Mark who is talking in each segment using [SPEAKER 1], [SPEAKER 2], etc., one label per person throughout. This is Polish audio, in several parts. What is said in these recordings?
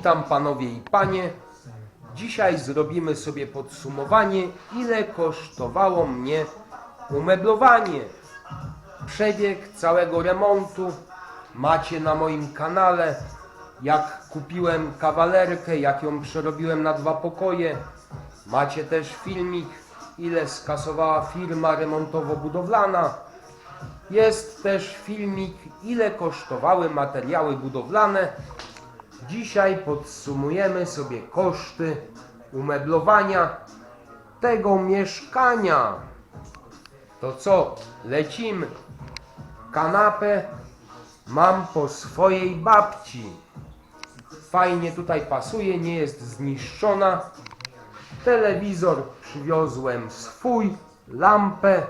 [SPEAKER 1] Witam panowie i panie. Dzisiaj zrobimy sobie podsumowanie, ile kosztowało mnie umeblowanie. Przebieg całego remontu macie na moim kanale. Jak kupiłem kawalerkę, jak ją przerobiłem na dwa pokoje. Macie też filmik, ile skasowała firma remontowo-budowlana. Jest też filmik, ile kosztowały materiały budowlane. Dzisiaj podsumujemy sobie koszty umeblowania tego mieszkania. To co, lecimy. Kanapę mam po swojej babci. Fajnie tutaj pasuje, nie jest zniszczona. Telewizor przywiozłem swój, lampę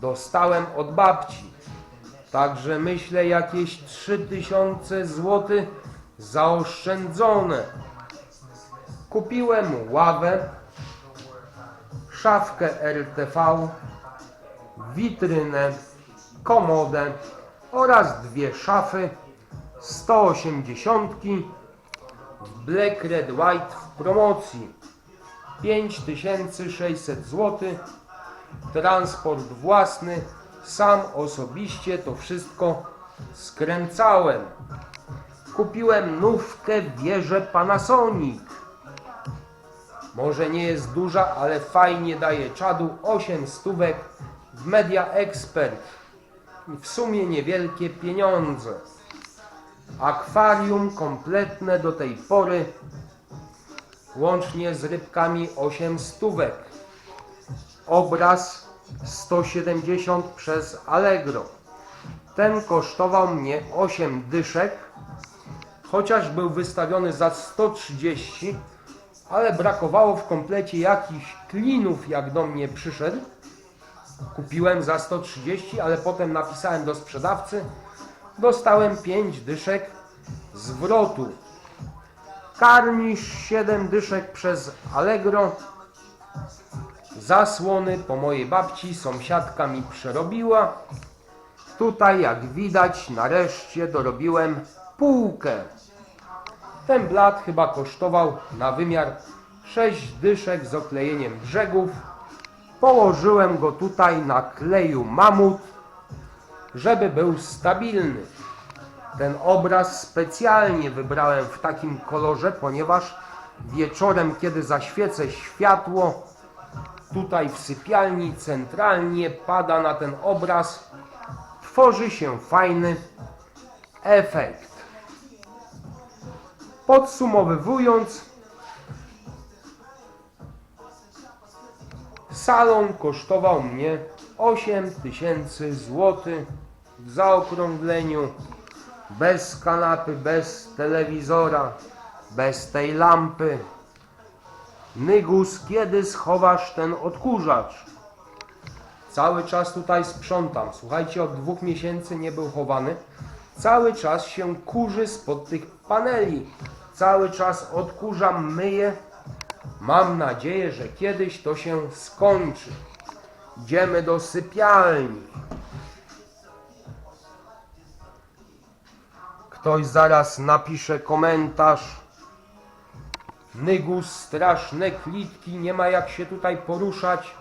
[SPEAKER 1] dostałem od babci. Także myślę jakieś 3000 zł zaoszczędzone. Kupiłem ławę, szafkę RTV, witrynę, komodę oraz dwie szafy 180 w Black Red White w promocji 5600 zł transport własny, sam osobiście to wszystko skręcałem. Kupiłem nówkę wieżę Panasonic. Może nie jest duża, ale fajnie daje czadu. 8 stówek w Media Expert. W sumie niewielkie pieniądze. Akwarium kompletne do tej pory. Łącznie z rybkami 8 stówek obraz 170 przez Allegro. Ten kosztował mnie 8 dyszek, chociaż był wystawiony za 130, ale brakowało w komplecie jakichś klinów, jak do mnie przyszedł. Kupiłem za 130, ale potem napisałem do sprzedawcy. Dostałem 5 dyszek zwrotu. Karnisz 7 dyszek przez Allegro. Zasłony po mojej babci sąsiadka mi przerobiła. Tutaj jak widać nareszcie dorobiłem półkę. Ten blat chyba kosztował na wymiar 6 dyszek z oklejeniem brzegów. Położyłem go tutaj na kleju mamut, żeby był stabilny. Ten obraz specjalnie wybrałem w takim kolorze, ponieważ wieczorem, kiedy zaświecę światło, tutaj w sypialni centralnie pada na ten obraz, tworzy się fajny efekt. Podsumowując, salon kosztował mnie 8000 zł w zaokrągleniu, bez kanapy, bez telewizora, bez tej lampy. Nygus, kiedy schowasz ten odkurzacz? Cały czas tutaj sprzątam. Słuchajcie, od dwóch miesięcy nie był chowany. Cały czas się kurzy spod tych paneli. Cały czas odkurzam, myję. Mam nadzieję, że kiedyś to się skończy. Idziemy do sypialni. Ktoś zaraz napisze komentarz. Nygus, straszne klitki, nie ma jak się tutaj poruszać.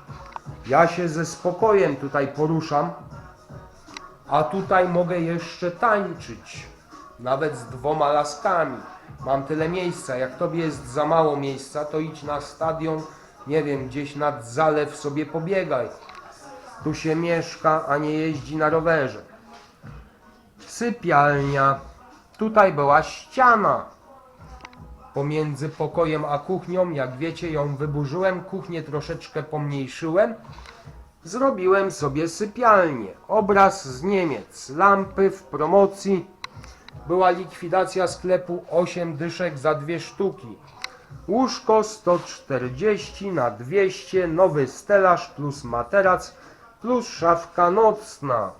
[SPEAKER 1] Ja się ze spokojem tutaj poruszam, a tutaj mogę jeszcze tańczyć, nawet z dwoma laskami. Mam tyle miejsca, jak tobie jest za mało miejsca, to idź na stadion, nie wiem, gdzieś nad zalew sobie pobiegaj. Tu się mieszka, a nie jeździ na rowerze. Sypialnia. Tutaj była ściana pomiędzy pokojem a kuchnią. Jak wiecie, ją wyburzyłem, kuchnię troszeczkę pomniejszyłem. Zrobiłem sobie sypialnię. Obraz z Niemiec, lampy w promocji. Była likwidacja sklepu 8 dyszek za dwie sztuki. Łóżko 140 na 200, nowy stelaż plus materac plus szafka nocna.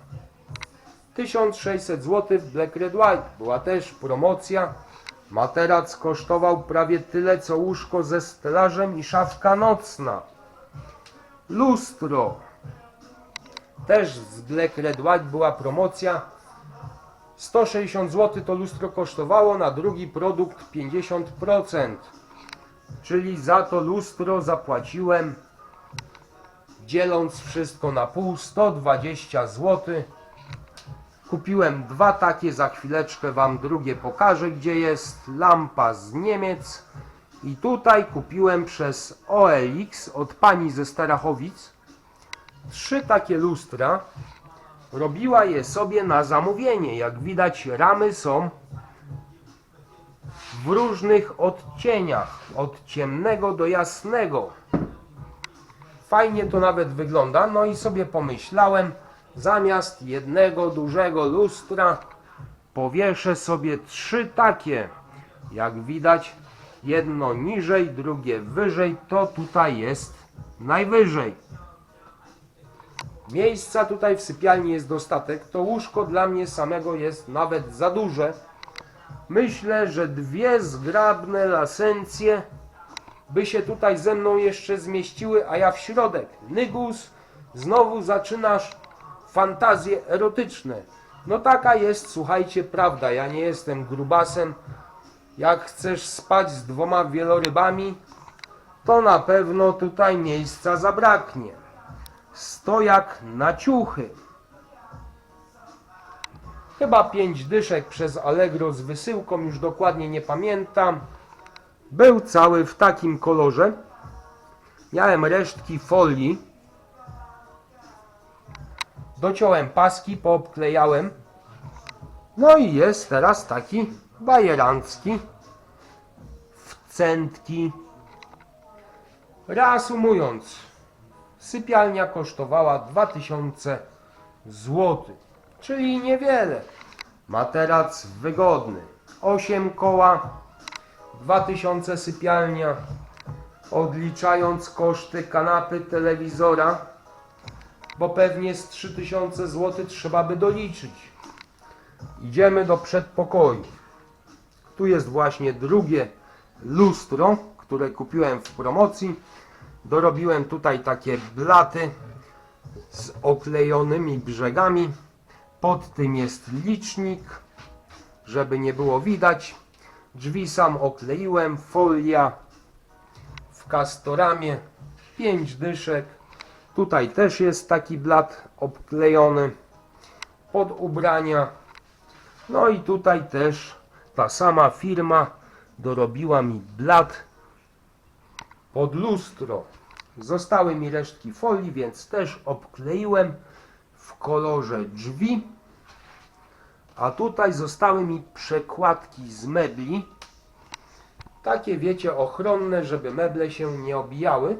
[SPEAKER 1] 1600 zł w Black Red White. Była też promocja. Materac kosztował prawie tyle co łóżko ze stelażem i szafka nocna. Lustro. Też z Black Red White była promocja. 160 zł to lustro kosztowało, na drugi produkt 50%. Czyli za to lustro zapłaciłem, dzieląc wszystko na pół, 120 zł. Kupiłem dwa takie, za chwileczkę Wam drugie pokażę, gdzie jest lampa z Niemiec. I tutaj kupiłem przez OLX od pani ze Starachowic trzy takie lustra. Robiła je sobie na zamówienie. Jak widać, ramy są w różnych odcieniach, od ciemnego do jasnego. Fajnie to nawet wygląda. No i sobie pomyślałem, zamiast jednego dużego lustra powieszę sobie trzy takie. Jak widać, jedno niżej, drugie wyżej, to tutaj jest najwyżej. Miejsca tutaj w sypialni jest dostatek. To łóżko dla mnie samego jest nawet za duże. Myślę, że dwie zgrabne lasencje by się tutaj ze mną jeszcze zmieściły, a ja w środek. Nygus, znowu zaczynasz fantazje erotyczne. No taka jest, słuchajcie, prawda. Ja nie jestem grubasem. Jak chcesz spać z dwoma wielorybami, to na pewno tutaj miejsca zabraknie. Stojak na ciuchy. Chyba pięć dyszek przez Allegro z wysyłką, już dokładnie nie pamiętam. Był cały w takim kolorze. Miałem resztki folii. Dociąłem paski, poobklejałem. No i jest teraz taki bajerancki w centki. Reasumując, sypialnia kosztowała 2000 zł, czyli niewiele. Materac wygodny, 8 koła, 2000 sypialnia, odliczając koszty kanapy, telewizora, bo pewnie z 3000 zł trzeba by doliczyć. Idziemy do przedpokoju. Tu jest właśnie drugie lustro, które kupiłem w promocji. Dorobiłem tutaj takie blaty z oklejonymi brzegami. Pod tym jest licznik, żeby nie było widać. Drzwi sam okleiłem, folia w kastoramie, 5 dyszek. Tutaj też jest taki blat obklejony pod ubrania. No i tutaj też ta sama firma dorobiła mi blat pod lustro. Zostały mi resztki folii, więc też obkleiłem w kolorze drzwi. A tutaj zostały mi przekładki z mebli. Takie wiecie, ochronne, żeby meble się nie obijały.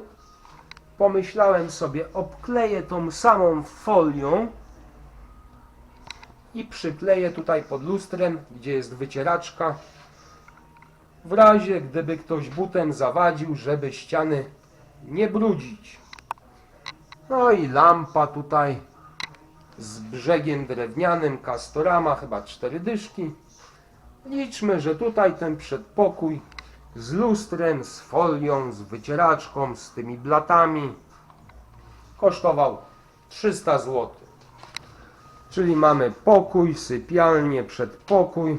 [SPEAKER 1] Pomyślałem sobie, obkleję tą samą folią i przykleję tutaj pod lustrem, gdzie jest wycieraczka. W razie gdyby ktoś butem zawadził, żeby ściany nie brudzić. No i lampa tutaj z brzegiem drewnianym, kastorama, chyba cztery dyszki. Liczmy, że tutaj ten przedpokój z lustrem, z folią, z wycieraczką, z tymi blatami kosztował 300 zł. Czyli mamy pokój, sypialnię, przedpokój.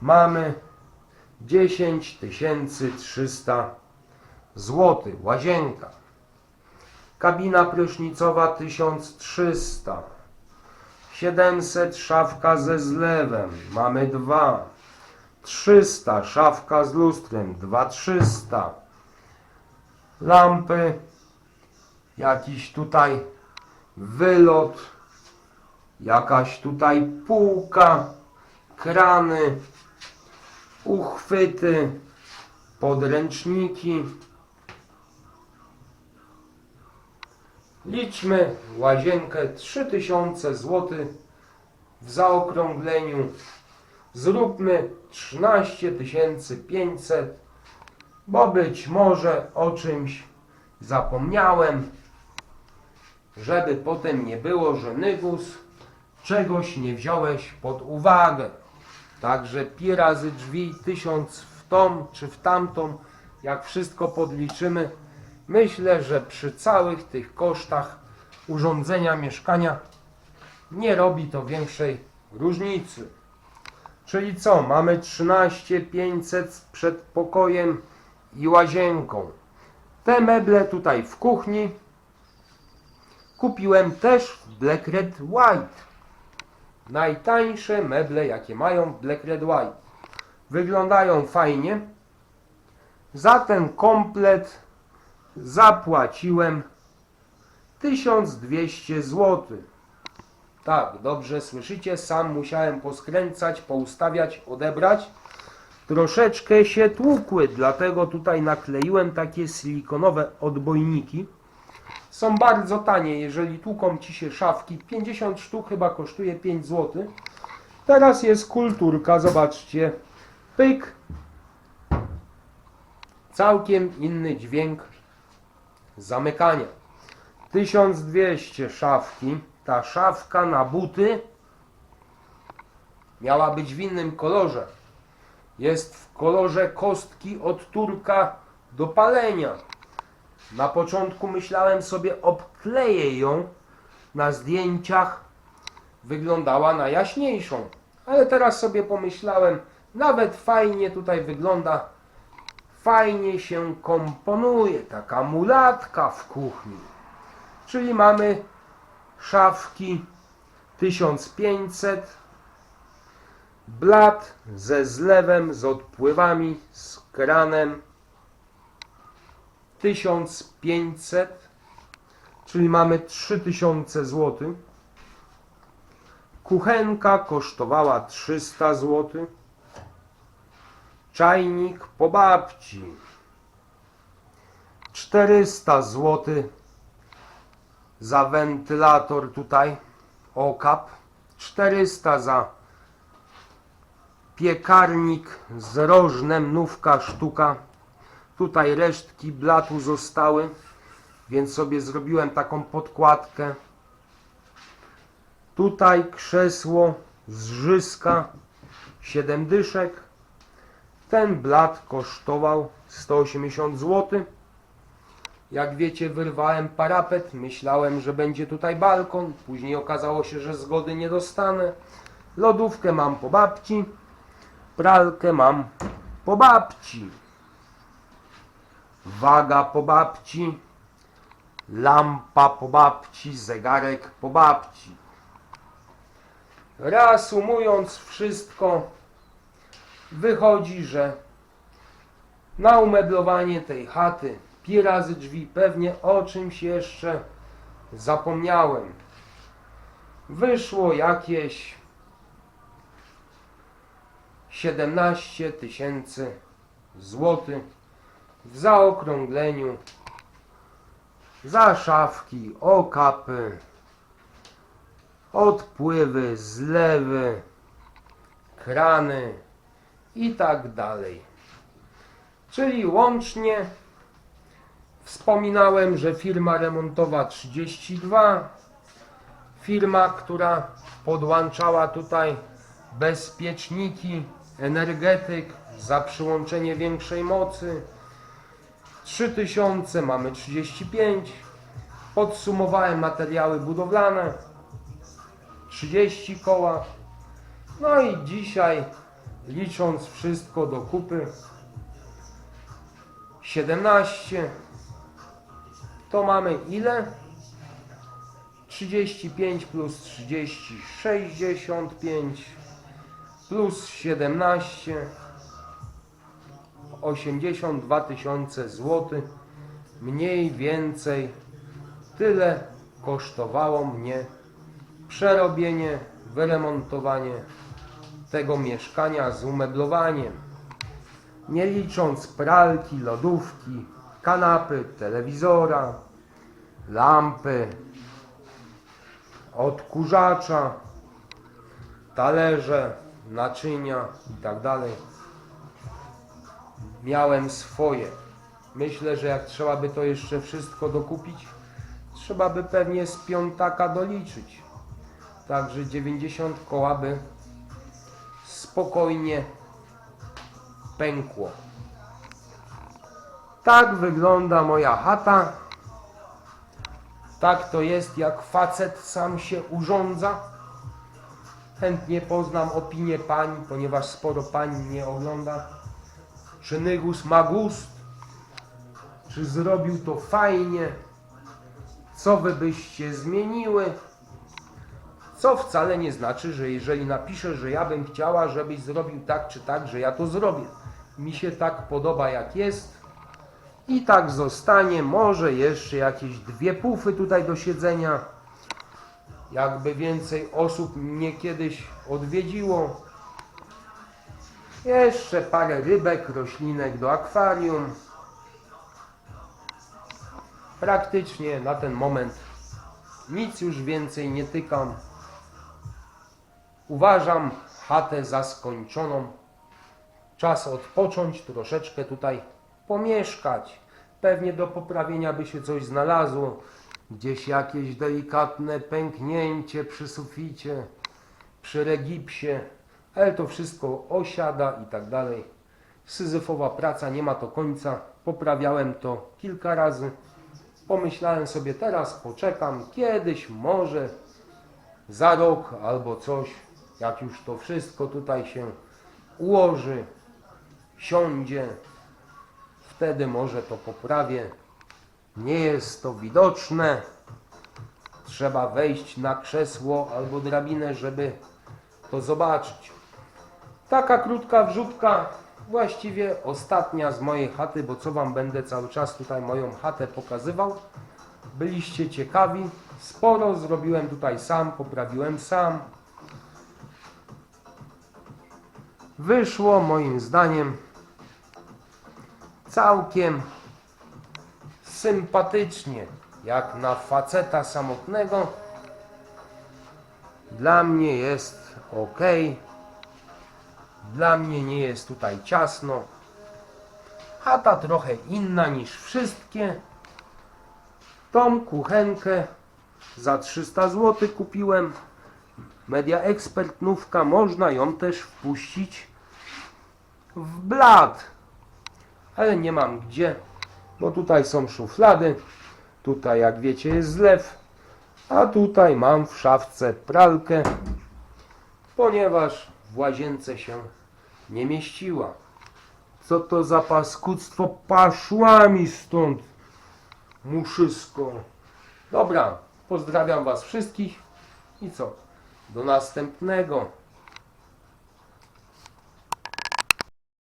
[SPEAKER 1] Mamy 10 300 zł. Łazienka. Kabina prysznicowa 1300. 700 szafka ze zlewem. Mamy dwa. 300 szafka z lustrem. 2300. Lampy. Jakiś tutaj wylot. Jakaś tutaj półka. Krany. Uchwyty. Podręczniki. Liczmy łazienkę 3000 zł w zaokrągleniu. Zróbmy 13 500, bo być może o czymś zapomniałem, żeby potem nie było, że Nygus czegoś nie wziąłeś pod uwagę. Także pi razy drzwi, tysiąc w tą czy w tamtą, jak wszystko podliczymy, myślę, że przy całych tych kosztach urządzenia mieszkania nie robi to większej różnicy. Czyli co? Mamy 13 500 z przedpokojem i łazienką. Te meble tutaj w kuchni kupiłem też w Black Red White. Najtańsze meble, jakie mają w Black Red White. Wyglądają fajnie. Za ten komplet zapłaciłem 1200 zł. Tak, dobrze słyszycie, sam musiałem poskręcać, poustawiać, odebrać. Troszeczkę się tłukły, dlatego tutaj nakleiłem takie silikonowe odbojniki. Są bardzo tanie, jeżeli tłuką ci się szafki. 50 sztuk chyba kosztuje 5 zł. Teraz jest kulturka, zobaczcie. Pyk. Całkiem inny dźwięk zamykania. 1200 szafki. Ta szafka na buty miała być w innym kolorze. Jest w kolorze kostki od turka do palenia. Na początku myślałem sobie obkleję ją na zdjęciach wyglądała na jaśniejszą. Ale teraz sobie pomyślałem, nawet fajnie tutaj wygląda, fajnie się komponuje taka mulatka w kuchni. Czyli mamy szafki 1500, blat ze zlewem, z odpływami, z kranem 1500, czyli mamy 3000 zł. Kuchenka kosztowała 300 zł. Czajnik po babci 400 zł za wentylator tutaj okap 400 za piekarnik z rożnem nówka sztuka tutaj resztki blatu zostały więc sobie zrobiłem taką podkładkę tutaj krzesło z żyska 7 dyszek ten blat kosztował 180 zł jak wiecie, wyrwałem parapet. Myślałem, że będzie tutaj balkon. Później okazało się, że zgody nie dostanę. Lodówkę mam po babci. Pralkę mam po babci. Waga po babci. Lampa po babci. Zegarek po babci. Reasumując wszystko, wychodzi, że na umeblowanie tej chaty pi razy drzwi, pewnie o czymś jeszcze zapomniałem. Wyszło jakieś 17 tysięcy złotych w zaokrągleniu za szafki, okapy, odpływy, zlewy, krany i tak dalej. Czyli łącznie Wspominałem, że firma remontowa 32, firma, która podłączała tutaj bezpieczniki, energetyk za przyłączenie większej mocy. 3000 mamy 35. Podsumowałem materiały budowlane 30 koła. No i dzisiaj licząc wszystko do kupy 17 to mamy ile? 35 plus 30, 65 plus 17 82 tysiące złotych mniej więcej tyle kosztowało mnie przerobienie, wyremontowanie tego mieszkania z umeblowaniem nie licząc pralki, lodówki, kanapy, telewizora, lampy, odkurzacza, talerze, naczynia itd. Miałem swoje. Myślę, że jak trzeba by to jeszcze wszystko dokupić, trzeba by pewnie z piątaka doliczyć. Także 90 koła by spokojnie pękło. Tak wygląda moja chata. Tak to jest, jak facet sam się urządza. Chętnie poznam opinię pań, ponieważ sporo pań mnie ogląda. Czy Nygus ma gust? Czy zrobił to fajnie? Co wy byście zmieniły? Co wcale nie znaczy, że jeżeli napiszę, że ja bym chciała, żebyś zrobił tak czy tak, że ja to zrobię. Mi się tak podoba jak jest. I tak zostanie. Może jeszcze jakieś dwie pufy tutaj do siedzenia. Jakby więcej osób mnie kiedyś odwiedziło. Jeszcze parę rybek, roślinek do akwarium. Praktycznie na ten moment nic już więcej nie tykam. Uważam chatę za skończoną. Czas odpocząć, troszeczkę tutaj pomieszkać. Pewnie do poprawienia by się coś znalazło. Gdzieś jakieś delikatne pęknięcie przy suficie, przy regipsie, ale to wszystko osiada i tak dalej. Syzyfowa praca, nie ma to końca. Poprawiałem to kilka razy. Pomyślałem sobie teraz, poczekam, kiedyś może za rok albo coś, jak już to wszystko tutaj się ułoży, siądzie, wtedy może to poprawię. Nie jest to widoczne. Trzeba wejść na krzesło albo drabinę, żeby to zobaczyć. Taka krótka wrzutka, właściwie ostatnia z mojej chaty, bo co wam będę cały czas tutaj moją chatę pokazywał. Byliście ciekawi. Sporo zrobiłem tutaj sam, poprawiłem sam. Wyszło moim zdaniem całkiem sympatycznie, jak na faceta samotnego. Dla mnie jest ok. Dla mnie nie jest tutaj ciasno. Chata trochę inna niż wszystkie. Tą kuchenkę za 300 zł kupiłem. Media Expert nówka, można ją też wpuścić w blat. Ale nie mam gdzie, bo tutaj są szuflady. Tutaj, jak wiecie, jest zlew. A tutaj mam w szafce pralkę, ponieważ w łazience się nie mieściła. Co to za paskudztwo? Paszła mi stąd, muszysko. Dobra, pozdrawiam Was wszystkich i co? Do następnego.